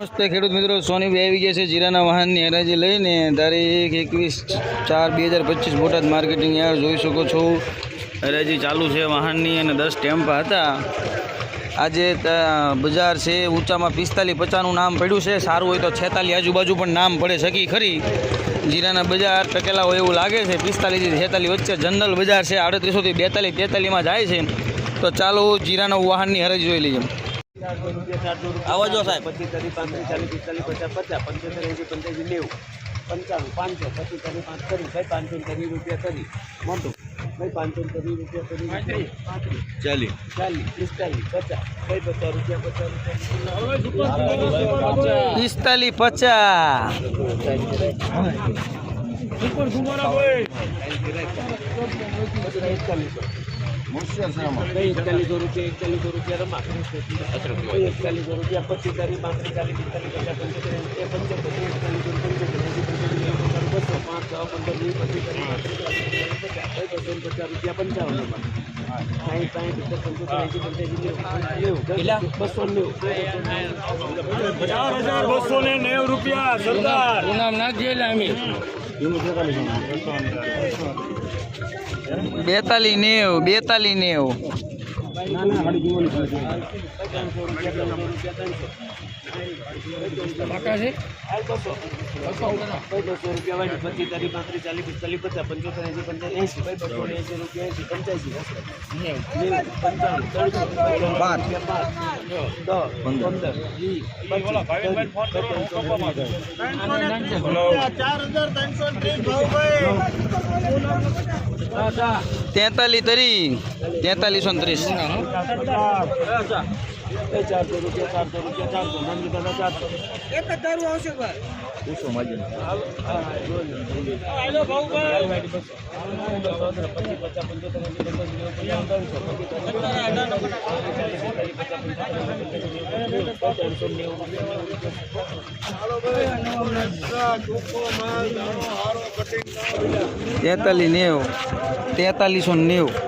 નમસ્તે ખેડૂત મિત્રો, સોની બે આવી ગયા છે જીરાના વાહનની હરાજી લઈને. તારીખ એકવીસ ચાર બે હજાર પચીસ બોટાદ માર્કેટિંગ યાર્ડ જોઈ શકો છો. હરાજી ચાલુ છે વાહનની અને દસ ટેમ્પા હતા. આજે બજાર છે, ઊંચામાં પિસ્તાલીસ પચાસનું નામ પડ્યું છે. સારું હોય તો છેતાલીસ આજુબાજુ પણ નામ પડે શકી ખરી. જીરાના બજાર ટકેલા હોય એવું લાગે છે. પિસ્તાલીસથી છેતાલીસ વચ્ચે જનરલ બજાર છે. આડત્રીસોથી બેતાલીસ, તેતાલીસમાં જાય છે. તો ચાલો જીરાના વાહનની હરાજી જોઈ લઈએ. આવો જો સાહેબ પચીસ તરી પાંત્રીસ ચાલીસ પિસ્તાલીસ પચાસ પચાસ પંચોતેર એસી પંચ્યાસી નેવું પંચાણું પાંચસો પચીસ તરી પાંચ કરી ભાઈ પાંચસો ને ત્રીસ રૂપિયા કરી મોટું ભાઈ પાંચસો તરી રૂપિયા કરી ચાલીસ ચાલી ચાલીસ પિસ્તાલીસ પચાસ ભાઈ પચાસ રૂપિયા પચાસ રૂપિયા પિસ્તાલીસ પચાસ ભાઈ એકતાલીસો રૂપિયા એકતાલીસો રૂપિયા રમા એકતાલીસો રૂપિયા પચીસ તારીખ પાંત્રીસ ચાલીસ પિસ્તાલીસ પચાસ પંચોતેર એ પંચોતેર એકતાલીસો પંચોતેર એંસી પંચોતેર બસો પાંચ છ પંદર વીસ પચીસ તારીખ પચાસ પચાસ રૂપિયા પંચાવન સાઠ સાઠ પંચોતેર એંસી પંચ્યાસી નેવું બસો નેવું બસો ને નેવું રૂપિયા સરદાર બેતાલીસ નેવ બેતાલી નેવ. બસો રૂપિયા વાળી પચીસ તારીખ પાંત્રીસ ચાલીસ પિસ્તાલીસ પચાસ પંચોતેર એંસી પંચાસી એસી બસો ને રૂપિયા એંસી પંચ્યાસી પંચાણું ત્રણસો. દસ પંદર વીસ તેતાલીસ તરી તેતાલીસો ને ત્રીસ ચારસો રૂપિયા ચારસો રૂપિયા ચારસો મંજૂર દાદા ચારસો તેતાલીસ નેવ. તેતાલીસો ને નેવ.